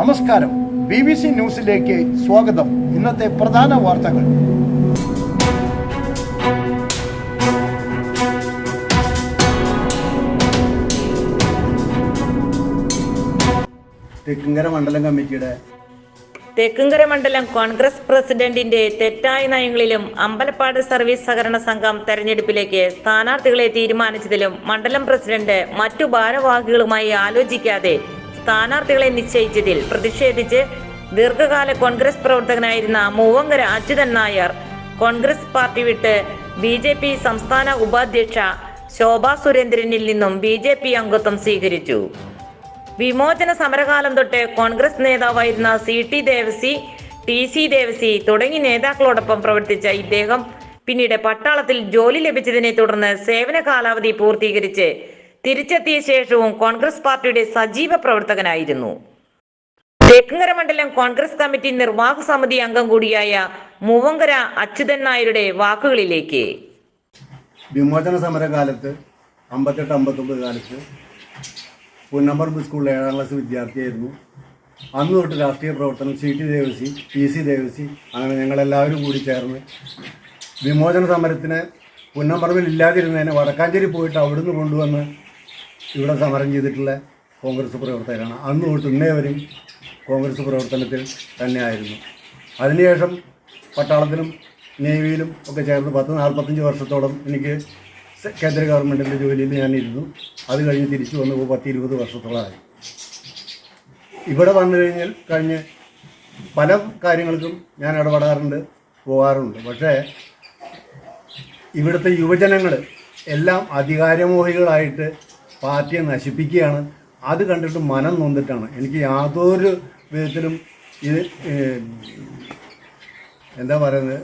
നമസ്കാരം. B B C ന്യൂസിലേക്ക് സ്വാഗതം. ഇന്നത്തെ പ്രധാന വാർത്തകൾ. തെക്കിങ്കര മണ്ഡലം കമ്മിറ്റിയുടെ തെക്കുംകര മണ്ഡലം കോൺഗ്രസ് പ്രസിഡന്റിന്റെ തെറ്റായ നയങ്ങളിലും അമ്പലപ്പാട് സർവീസ് സഹകരണ സംഘം തെരഞ്ഞെടുപ്പിലേക്ക് സ്ഥാനാർത്ഥികളെ തീരുമാനിച്ചതിലും മണ്ഡലം പ്രസിഡന്റ് മറ്റു ഭാരവാഹികളുമായി ആലോചിക്കാതെ സ്ഥാനാർത്ഥികളെ നിശ്ചയിച്ചതിൽ പ്രതിഷേധിച്ച് ദീർഘകാല കോൺഗ്രസ് പ്രവർത്തകനായിരുന്ന മൂവങ്കര അച്യുതൻ നായർ കോൺഗ്രസ് പാർട്ടി വിട്ട് ബി ജെ പി സംസ്ഥാന ഉപാധ്യക്ഷ ശോഭാ സുരേന്ദ്രനിൽ നിന്നും ബി ജെ പി അംഗത്വം സ്വീകരിച്ചു. വിമോചന സമരകാലം തൊട്ട് കോൺഗ്രസ് നേതാവായിരുന്ന C T Devasi T C Devasi തുടങ്ങി നേതാക്കളോടൊപ്പം പ്രവർത്തിച്ച ഇദ്ദേഹം പിന്നീട് പട്ടാളത്തിൽ ജോലി ലഭിച്ചതിനെ തുടർന്ന് സേവന കാലാവധി പൂർത്തീകരിച്ച് തിരിച്ചെത്തിയ ശേഷവും കോൺഗ്രസ് പാർട്ടിയുടെ സജീവ പ്രവർത്തകനായിരുന്നു. തെക്കുങ്കര മണ്ഡലം കോൺഗ്രസ് കമ്മിറ്റി നിർവാഹക സമിതി അംഗം കൂടിയായ മൂവങ്കര അച്യുതൻ നായരുടെ വാക്കുകളിലേക്ക്. വിമോചന സമരകാലത്ത് അമ്പത്തെട്ട് അമ്പത്തൊമ്പത് കാലത്ത് പുന്നമ്പറമ്പ് സ്കൂളിലെ ഏഴാം ക്ലാസ് വിദ്യാർത്ഥിയായിരുന്നു. അന്ന് തൊട്ട് രാഷ്ട്രീയ പ്രവർത്തനം C T Devasi P C Devasi അങ്ങനെ ഞങ്ങളെല്ലാവരും കൂടി ചേർന്ന് വിമോചന സമരത്തിന് പുന്നമ്പറമ്പിൽ ഇല്ലാതിരുന്നതിന് വടക്കാഞ്ചേരി പോയിട്ട് അവിടുന്ന് കൊണ്ടുവന്ന് ഇവിടെ സമരം ചെയ്തിട്ടുള്ള കോൺഗ്രസ് പ്രവർത്തകരാണ്. അന്ന് തൊട്ട് ഇന്നേ വരെയും കോൺഗ്രസ് പ്രവർത്തനത്തിൽ തന്നെയായിരുന്നു. അതിനുശേഷം പട്ടാളത്തിലും നേവിയിലും ഒക്കെ ചേർന്ന് പത്ത് നാൽപ്പത്തഞ്ച് വർഷത്തോളം എനിക്ക് കേന്ദ്ര ഗവൺമെന്റിന്റെ ജോലിയിൽ ഞാനിരുന്നു. അത് കഴിഞ്ഞ് തിരിച്ചു വന്നു പത്ത് ഇരുപത് വർഷത്തോളമായി. ഇവിടെ വന്നു കഴിഞ്ഞാൽ കഴിഞ്ഞ് പല കാര്യങ്ങൾക്കും ഞാൻ ഇടപെടാറുണ്ട് പോകാറുണ്ട്. പക്ഷേ ഇവിടുത്തെ യുവജനങ്ങൾ എല്ലാം അധികാരമോഹികളായിട്ട് പാർട്ടിയെ നശിപ്പിക്കുകയാണ്. അത് കണ്ടിട്ട് മനം നൊന്നിട്ടാണ് എനിക്ക് യാതൊരു വിധത്തിലും ഇത് എന്താ പറയുന്നത്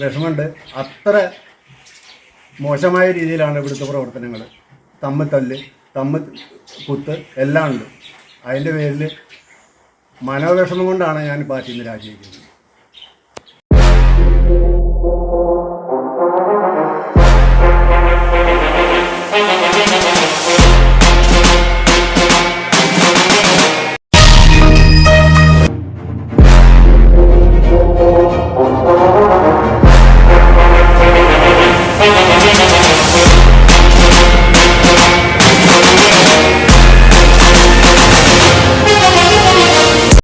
വിഷമമുണ്ട്. അത്ര മോശമായ രീതിയിലാണ് ഇവിടുത്തെ പ്രവർത്തനങ്ങൾ തമ്മിൽ തല്ല് തമ്മിൽ കുത്ത് എല്ലാം ഉണ്ട്. അതിന്റെ പേരിൽ മനോവിഷമം കൊണ്ടാണ് ഞാൻ പാർട്ടിയിൽ നിന്ന് രാജിവെക്കുന്നത്.